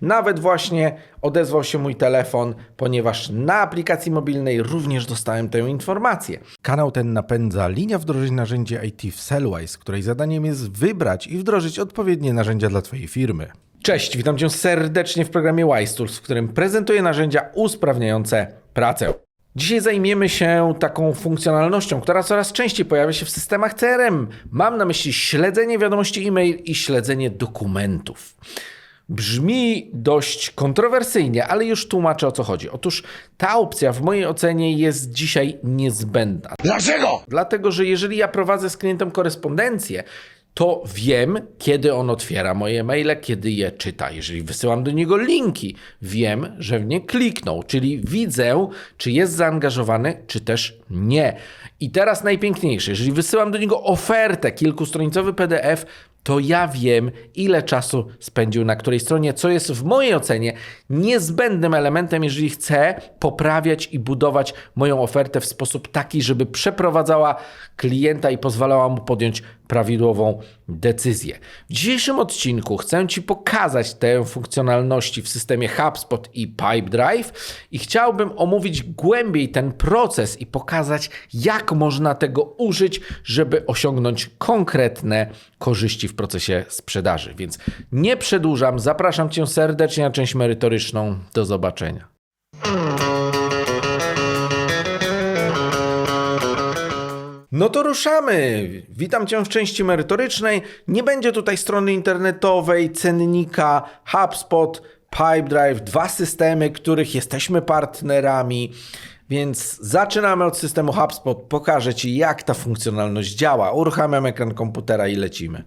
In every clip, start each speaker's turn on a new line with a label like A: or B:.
A: Nawet właśnie odezwał się mój telefon, ponieważ na aplikacji mobilnej również dostałem tę informację. Kanał ten napędza linia wdrożeń narzędzi IT w Sellwise, której zadaniem jest wybrać i wdrożyć odpowiednie narzędzia dla Twojej firmy. Cześć, witam Cię serdecznie w programie Wise Tools, w którym prezentuję narzędzia usprawniające pracę. Dzisiaj zajmiemy się taką funkcjonalnością, która coraz częściej pojawia się w systemach CRM. Mam na myśli śledzenie wiadomości e-mail i śledzenie dokumentów. Brzmi dość kontrowersyjnie, ale już tłumaczę o co chodzi. Otóż ta opcja w mojej ocenie jest dzisiaj niezbędna.
B: Dlaczego?
A: Dlatego, że jeżeli ja prowadzę z klientem korespondencję, to wiem, kiedy on otwiera moje maile, kiedy je czyta. Jeżeli wysyłam do niego linki, wiem, że w nie kliknął, czyli widzę, czy jest zaangażowany, czy też nie. I teraz najpiękniejsze, jeżeli wysyłam do niego ofertę, kilkustronicowy PDF, to ja wiem, ile czasu spędził na której stronie, co jest w mojej ocenie niezbędnym elementem, jeżeli chcę poprawiać i budować moją ofertę w sposób taki, żeby przeprowadzała klienta i pozwalała mu podjąć prawidłową decyzję. W dzisiejszym odcinku chcę Ci pokazać tę funkcjonalności w systemie HubSpot i Pipedrive i chciałbym omówić głębiej ten proces i pokazać, jak można tego użyć, żeby osiągnąć konkretne korzyści w procesie sprzedaży. Więc nie przedłużam, zapraszam Cię serdecznie na część merytoryczną. Do zobaczenia. No to ruszamy. Witam Cię w części merytorycznej. Nie będzie tutaj strony internetowej, cennika, HubSpot, Pipedrive, dwa systemy, których jesteśmy partnerami. Więc zaczynamy od systemu HubSpot. Pokażę Ci, jak ta funkcjonalność działa. Uruchamiam ekran komputera i lecimy.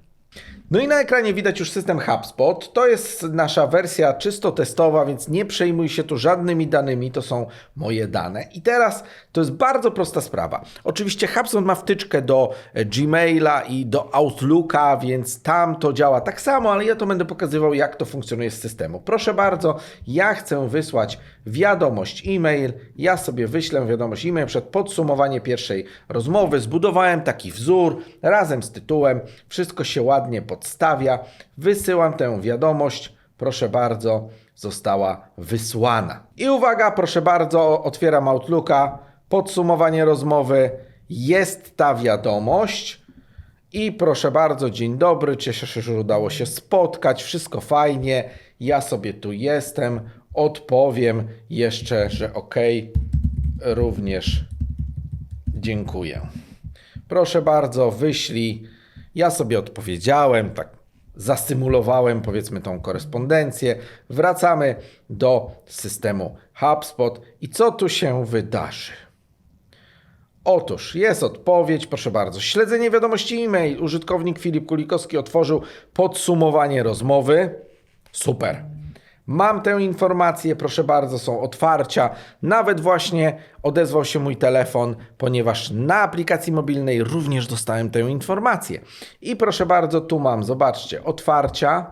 A: No i na ekranie widać już system HubSpot. To jest nasza wersja czysto testowa, więc nie przejmuj się tu żadnymi danymi, to są moje dane. I teraz to jest bardzo prosta sprawa. Oczywiście HubSpot ma wtyczkę do Gmaila i do Outlooka, więc tam to działa tak samo, ale ja to będę pokazywał, jak to funkcjonuje z systemu. Proszę bardzo, ja chcę wysłać wiadomość e-mail, ja sobie wyślę wiadomość e-mail przed podsumowanie pierwszej rozmowy. Zbudowałem taki wzór razem z tytułem, wszystko się ładnie podstawia. Wysyłam tę wiadomość, proszę bardzo, została wysłana. I uwaga, proszę bardzo, otwieram Outlooka, podsumowanie rozmowy, jest ta wiadomość. I proszę bardzo, dzień dobry, cieszę się, że udało się spotkać, wszystko fajnie, ja sobie tu jestem, odpowiem jeszcze, że ok, również dziękuję. Proszę bardzo, wyślij. Ja sobie odpowiedziałem, tak zasymulowałem powiedzmy tą korespondencję. Wracamy do systemu HubSpot i co tu się wydarzy? Otóż jest odpowiedź, proszę bardzo. Śledzenie wiadomości e-mail. Użytkownik Filip Kulikowski otworzył podsumowanie rozmowy. Super. Mam tę informację, proszę bardzo, są otwarcia. Nawet właśnie odezwał się mój telefon, ponieważ na aplikacji mobilnej również dostałem tę informację. I proszę bardzo, tu mam, zobaczcie, otwarcia.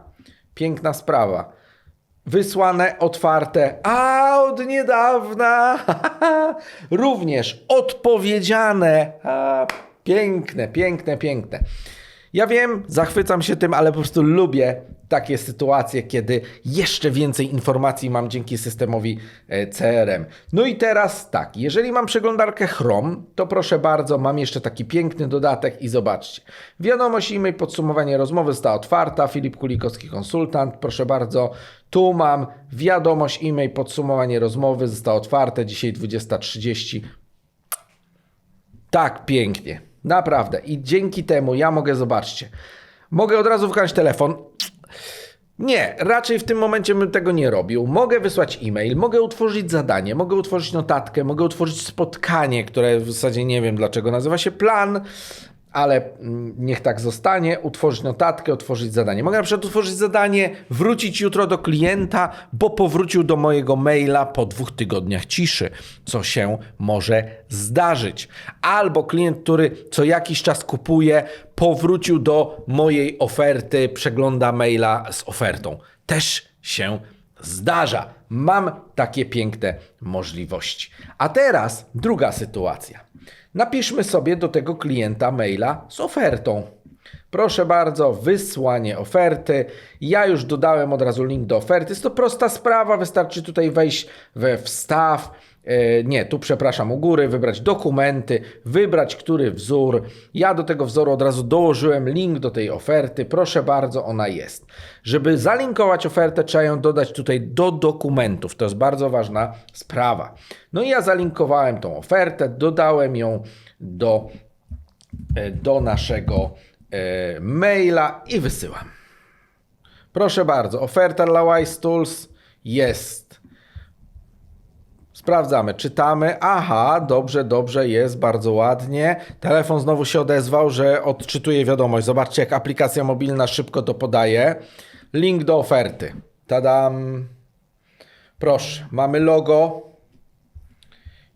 A: Piękna sprawa. Wysłane, otwarte, a od niedawna również odpowiedziane. A, piękne, piękne, piękne. Ja wiem, zachwycam się tym, ale po prostu lubię takie sytuacje, kiedy jeszcze więcej informacji mam dzięki systemowi e, CRM. No i teraz tak, jeżeli mam przeglądarkę Chrome, to proszę bardzo, mam jeszcze taki piękny dodatek i zobaczcie. Wiadomość e-mail, podsumowanie rozmowy została otwarta, Filip Kulikowski, konsultant, proszę bardzo. Tu mam wiadomość e-mail, podsumowanie rozmowy zostało otwarte, dzisiaj 20.30. Tak, pięknie. Naprawdę. I dzięki temu ja mogę, zobaczcie, mogę od razu wkładać telefon. Nie, raczej w tym momencie bym tego nie robił. Mogę wysłać e-mail, mogę utworzyć zadanie, mogę utworzyć notatkę, mogę utworzyć spotkanie, które w zasadzie nie wiem dlaczego nazywa się plan, ale mm, niech tak zostanie, utworzyć notatkę, otworzyć zadanie. Mogę na przykład utworzyć zadanie, wrócić jutro do klienta, bo powrócił do mojego maila po dwóch tygodniach ciszy, co się może zdarzyć. Albo klient, który co jakiś czas kupuje, powrócił do mojej oferty, przegląda maila z ofertą. Też się zdarza. Mam takie piękne możliwości. A teraz druga sytuacja. Napiszmy sobie do tego klienta maila z ofertą. Proszę bardzo, wysłanie oferty. Ja już dodałem od razu link do oferty. Jest to prosta sprawa, wystarczy tutaj wejść we wstaw. E, Nie, tu przepraszam, u góry, wybrać dokumenty, wybrać który wzór. Ja do tego wzoru od razu dołożyłem link do tej oferty. Proszę bardzo, ona jest. Żeby zalinkować ofertę, trzeba ją dodać tutaj do dokumentów. To jest bardzo ważna sprawa. No i ja zalinkowałem tą ofertę, dodałem ją do, e, do naszego e, maila i wysyłam. Proszę bardzo, oferta dla Wise Tools jest. Sprawdzamy, czytamy. Aha, dobrze, dobrze, jest, bardzo ładnie. Telefon znowu się odezwał, że odczytuje wiadomość. Zobaczcie, jak aplikacja mobilna szybko to podaje. Link do oferty. Tadam. Proszę, mamy logo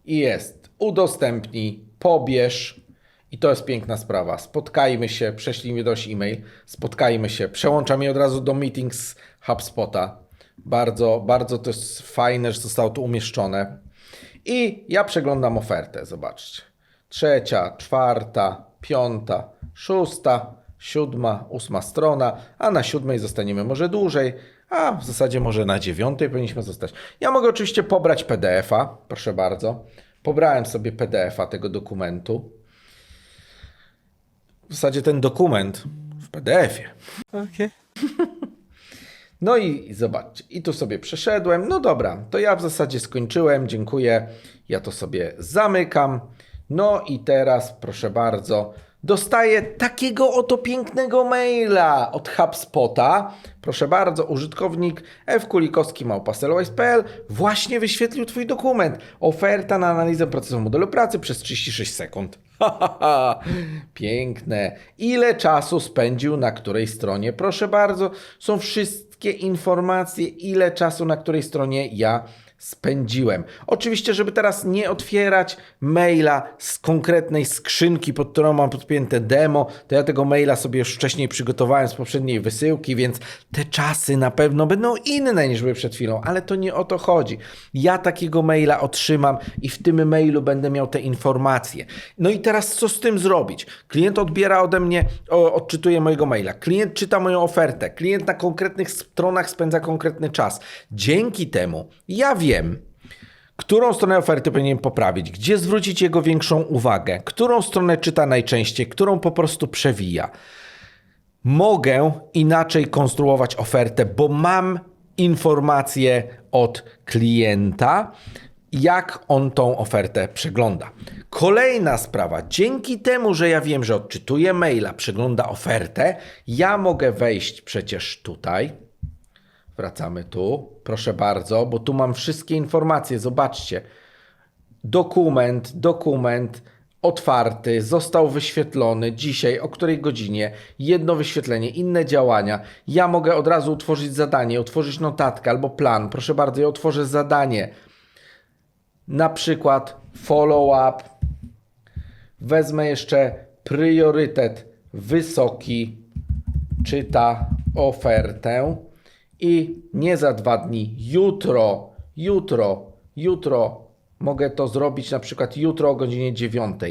A: i jest. Udostępnij, pobierz. I to jest piękna sprawa. Spotkajmy się, prześlij mi dość e-mail. Spotkajmy się. Przełączam je od razu do meetings HubSpota. Bardzo, bardzo to jest fajne, że zostało tu umieszczone. I ja przeglądam ofertę. Zobaczcie. Trzecia, czwarta, piąta, szósta, siódma, ósma strona, a na siódmej zostaniemy może dłużej, a w zasadzie może na dziewiątej powinniśmy zostać. Ja mogę oczywiście pobrać PDF-a, proszę bardzo. Pobrałem sobie PDF-a tego dokumentu. W zasadzie ten dokument w PDF-ie.
B: Okay.
A: No i zobaczcie, i tu sobie przeszedłem. No dobra, to ja w zasadzie skończyłem, dziękuję. Ja to sobie zamykam. No i teraz, proszę bardzo, dostaję takiego oto pięknego maila od HubSpota. Proszę bardzo, użytkownik F. Kulikowski małpaselwise.pl właśnie wyświetlił Twój dokument. Oferta na analizę procesu modelu pracy przez 36 sekund. Piękne. Ile czasu spędził na której stronie? Proszę bardzo, są wszystkie informacje, ile czasu na której stronie ja spędziłem. Oczywiście, żeby teraz nie otwierać maila z konkretnej skrzynki, pod którą mam podpięte demo, to ja tego maila sobie już wcześniej przygotowałem z poprzedniej wysyłki, więc te czasy na pewno będą inne niż były przed chwilą, ale to nie o to chodzi. Ja takiego maila otrzymam i w tym mailu będę miał te informacje. No i teraz co z tym zrobić? Klient odbiera ode mnie, odczytuje mojego maila. Klient czyta moją ofertę. Klient na konkretnych stronach spędza konkretny czas. Dzięki temu ja wiem, którą stronę oferty powinien poprawić, gdzie zwrócić jego większą uwagę, którą stronę czyta najczęściej, którą po prostu przewija. Mogę inaczej konstruować ofertę, bo mam informacje od klienta, jak on tą ofertę przegląda. Kolejna sprawa, dzięki temu, że ja wiem, że odczytuje maila, przegląda ofertę, ja mogę wejść przecież tutaj. Wracamy tu, proszę bardzo, bo tu mam wszystkie informacje. Zobaczcie. Dokument, dokument otwarty, został wyświetlony dzisiaj, o której godzinie, jedno wyświetlenie, inne działania. Ja mogę od razu utworzyć zadanie, utworzyć notatkę albo plan. Proszę bardzo, ja utworzę zadanie. Na przykład follow-up. Wezmę jeszcze priorytet wysoki, czyta ofertę i nie za dwa dni, jutro, jutro, jutro mogę to zrobić na przykład jutro o godzinie 9.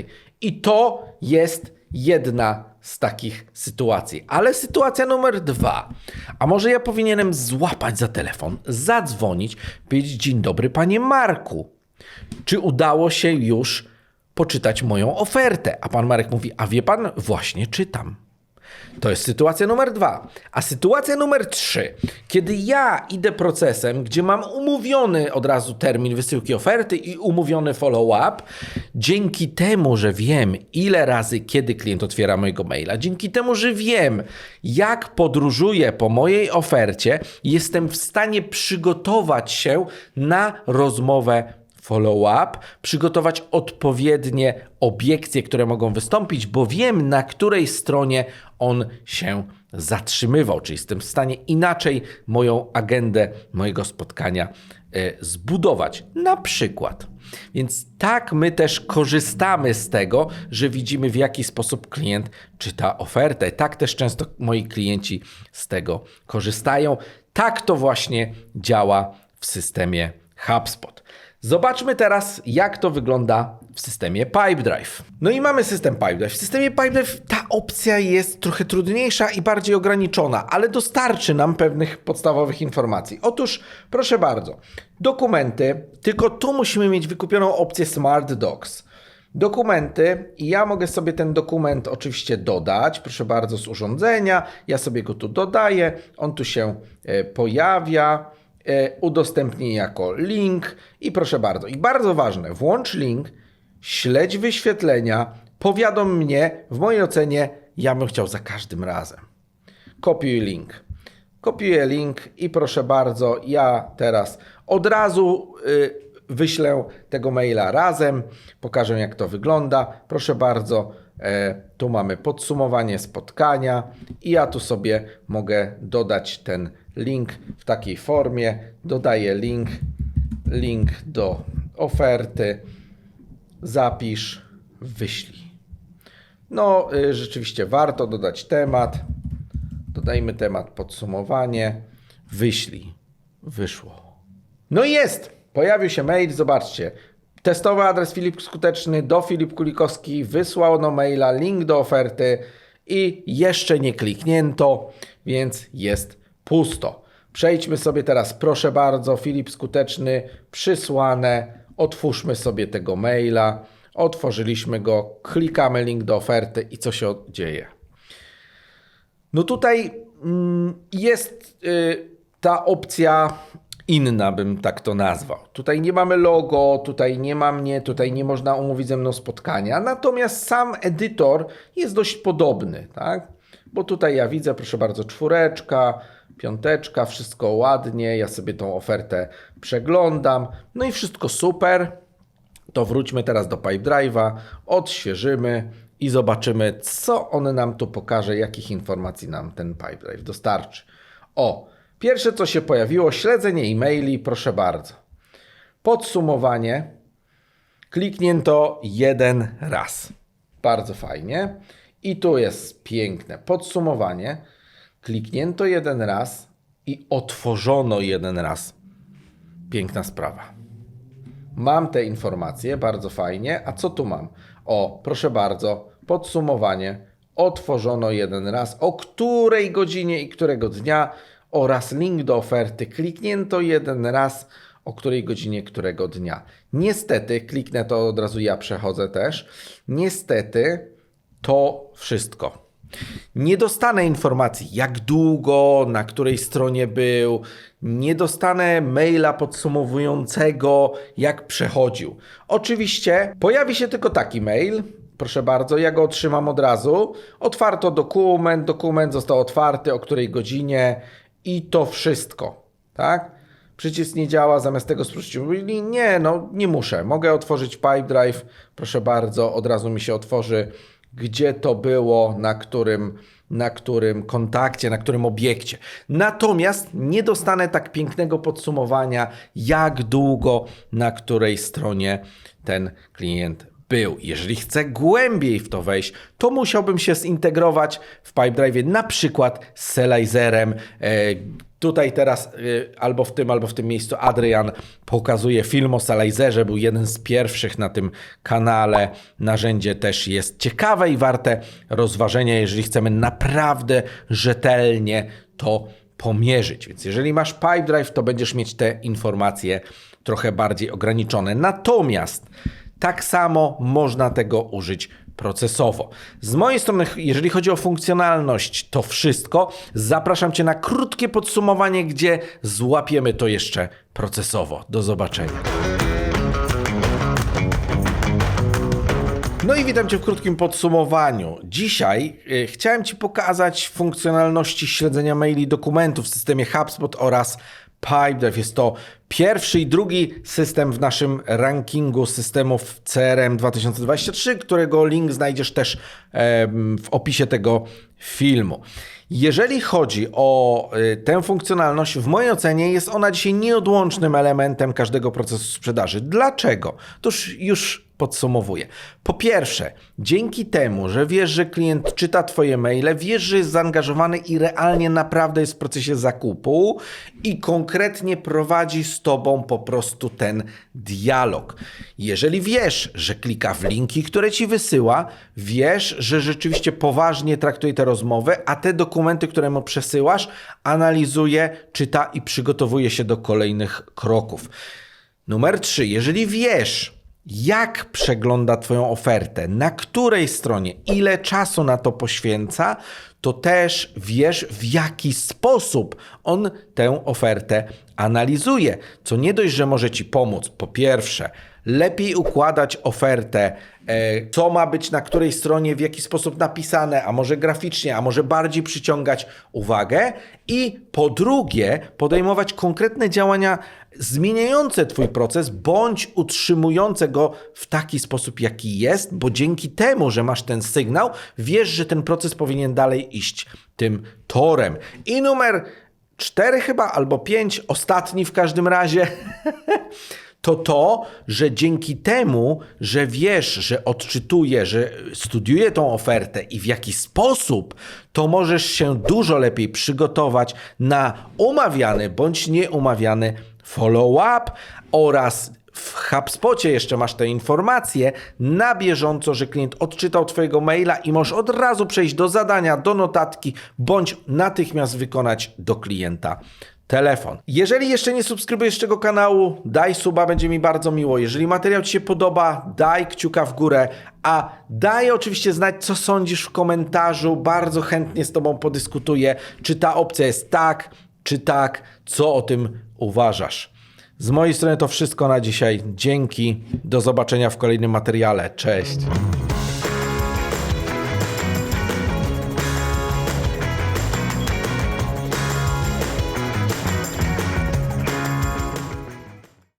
A: I to jest jedna z takich sytuacji. Ale sytuacja numer dwa. A może ja powinienem złapać za telefon, zadzwonić, powiedzieć dzień dobry panie Marku. Czy udało się już poczytać moją ofertę? A pan Marek mówi, a wie pan, właśnie czytam. To jest sytuacja numer dwa. A sytuacja numer trzy, kiedy ja idę procesem, gdzie mam umówiony od razu termin wysyłki oferty i umówiony follow-up, dzięki temu, że wiem, ile razy, kiedy klient otwiera mojego maila, dzięki temu, że wiem, jak podróżuję po mojej ofercie, jestem w stanie przygotować się na rozmowę follow-up, przygotować odpowiednie obiekcje, które mogą wystąpić, bo wiem, na której stronie on się zatrzymywał, czyli jestem w stanie inaczej moją agendę mojego spotkania e, zbudować. Na przykład. Więc tak my też korzystamy z tego, że widzimy w jaki sposób klient czyta ofertę. Tak też często moi klienci z tego korzystają. Tak to właśnie działa w systemie HubSpot. Zobaczmy teraz, jak to wygląda w systemie Pipedrive. No i mamy system Pipedrive. W systemie Pipedrive ta opcja jest trochę trudniejsza i bardziej ograniczona, ale dostarczy nam pewnych podstawowych informacji. Otóż, proszę bardzo, dokumenty, tylko tu musimy mieć wykupioną opcję Smart Docs. Dokumenty i ja mogę sobie ten dokument oczywiście dodać, proszę bardzo, z urządzenia. Ja sobie go tu dodaję, on tu się e, pojawia, e, udostępnię jako link i proszę bardzo. I bardzo ważne, włącz link, śledź wyświetlenia, powiadom mnie, w mojej ocenie ja bym chciał za każdym razem. Kopiuj link. Kopiuję link i proszę bardzo, ja teraz od razu y, wyślę tego maila razem, pokażę jak to wygląda. Proszę bardzo, e, tu mamy podsumowanie spotkania i ja tu sobie mogę dodać ten link w takiej formie. Dodaję link, link do oferty, zapisz, wyślij. No, y, rzeczywiście warto dodać temat. Dodajmy temat podsumowanie. Wyślij. Wyszło. No i jest. Pojawił się mail, zobaczcie. Testowy adres Filip Skuteczny do Filip Kulikowski. Wysłano maila, link do oferty i jeszcze nie kliknięto, więc jest pusto. Przejdźmy sobie teraz, proszę bardzo, Filip Skuteczny, przysłane. Otwórzmy sobie tego maila. Otworzyliśmy go, klikamy link do oferty i co się dzieje? No tutaj mm, jest y, ta opcja inna, bym tak to nazwał. Tutaj nie mamy logo, tutaj nie ma mnie, tutaj nie można umówić ze mną spotkania, natomiast sam edytor jest dość podobny, tak? Bo tutaj ja widzę, proszę bardzo, czwóreczka, piąteczka, wszystko ładnie, ja sobie tą ofertę przeglądam, no i wszystko super. To wróćmy teraz do Pipedrive'a, odświeżymy i zobaczymy, co on nam tu pokaże, jakich informacji nam ten Pipedrive dostarczy. O, pierwsze co się pojawiło, śledzenie e-maili, proszę bardzo. Podsumowanie, kliknięto jeden raz. Bardzo fajnie. I tu jest piękne podsumowanie. Kliknięto jeden raz i otworzono jeden raz. Piękna sprawa. Mam te informacje, bardzo fajnie. A co tu mam? O, proszę bardzo, podsumowanie. Otworzono jeden raz, o której godzinie i którego dnia oraz link do oferty. Kliknięto jeden raz, o której godzinie, którego dnia. Niestety, kliknę to od razu ja przechodzę też. Niestety, to wszystko. Nie dostanę informacji, jak długo, na której stronie był, nie dostanę maila podsumowującego, jak przechodził. Oczywiście pojawi się tylko taki mail. Proszę bardzo, ja go otrzymam od razu. Otwarto dokument, dokument został otwarty, o której godzinie i to wszystko. Tak? Przycisk nie działa, zamiast tego spróćcie mówili, nie, no nie muszę, mogę otworzyć Pipedrive, proszę bardzo, od razu mi się otworzy gdzie to było, na którym, na którym kontakcie, na którym obiekcie. Natomiast nie dostanę tak pięknego podsumowania, jak długo na której stronie ten klient był. Jeżeli chcę głębiej w to wejść, to musiałbym się zintegrować w Pipedrive na przykład z Selizerem. E, tutaj teraz e, albo w tym, albo w tym miejscu Adrian pokazuje film o Selizerze. Był jeden z pierwszych na tym kanale. Narzędzie też jest ciekawe i warte rozważenia, jeżeli chcemy naprawdę rzetelnie to pomierzyć. Więc jeżeli masz Pipedrive, to będziesz mieć te informacje trochę bardziej ograniczone. Natomiast tak samo można tego użyć procesowo. Z mojej strony, jeżeli chodzi o funkcjonalność, to wszystko. Zapraszam Cię na krótkie podsumowanie, gdzie złapiemy to jeszcze procesowo. Do zobaczenia. No i witam Cię w krótkim podsumowaniu. Dzisiaj y, chciałem Ci pokazać funkcjonalności śledzenia maili dokumentów w systemie HubSpot oraz Pipedrive. Jest to pierwszy i drugi system w naszym rankingu systemów CRM 2023, którego link znajdziesz też w opisie tego filmu. Jeżeli chodzi o y, tę funkcjonalność, w mojej ocenie jest ona dzisiaj nieodłącznym elementem każdego procesu sprzedaży. Dlaczego? Toż już Podsumowuję. Po pierwsze, dzięki temu, że wiesz, że klient czyta Twoje maile, wiesz, że jest zaangażowany i realnie naprawdę jest w procesie zakupu i konkretnie prowadzi z Tobą po prostu ten dialog. Jeżeli wiesz, że klika w linki, które Ci wysyła, wiesz, że rzeczywiście poważnie traktuje tę rozmowę, a te dokumenty, które mu przesyłasz, analizuje, czyta i przygotowuje się do kolejnych kroków. Numer 3. Jeżeli wiesz, jak przegląda Twoją ofertę, na której stronie, ile czasu na to poświęca, to też wiesz, w jaki sposób on tę ofertę analizuje. Co nie dość, że może Ci pomóc, po pierwsze, lepiej układać ofertę, e, co ma być na której stronie, w jaki sposób napisane, a może graficznie, a może bardziej przyciągać uwagę, i po drugie, podejmować konkretne działania zmieniające Twój proces, bądź utrzymujące go w taki sposób, jaki jest, bo dzięki temu, że masz ten sygnał, wiesz, że ten proces powinien dalej iść tym torem. I numer cztery chyba, albo pięć, ostatni w każdym razie. to to, że dzięki temu, że wiesz, że odczytuje, że studiuje tą ofertę i w jaki sposób, to możesz się dużo lepiej przygotować na umawiany bądź nieumawiany follow-up oraz w HubSpocie jeszcze masz te informacje na bieżąco, że klient odczytał Twojego maila i możesz od razu przejść do zadania, do notatki, bądź natychmiast wykonać do klienta telefon. Jeżeli jeszcze nie subskrybujesz tego kanału, daj suba, będzie mi bardzo miło. Jeżeli materiał Ci się podoba, daj kciuka w górę, a daj oczywiście znać, co sądzisz w komentarzu. Bardzo chętnie z Tobą podyskutuję, czy ta opcja jest tak, czy tak, co o tym uważasz. Z mojej strony to wszystko na dzisiaj. Dzięki. Do zobaczenia w kolejnym materiale. Cześć.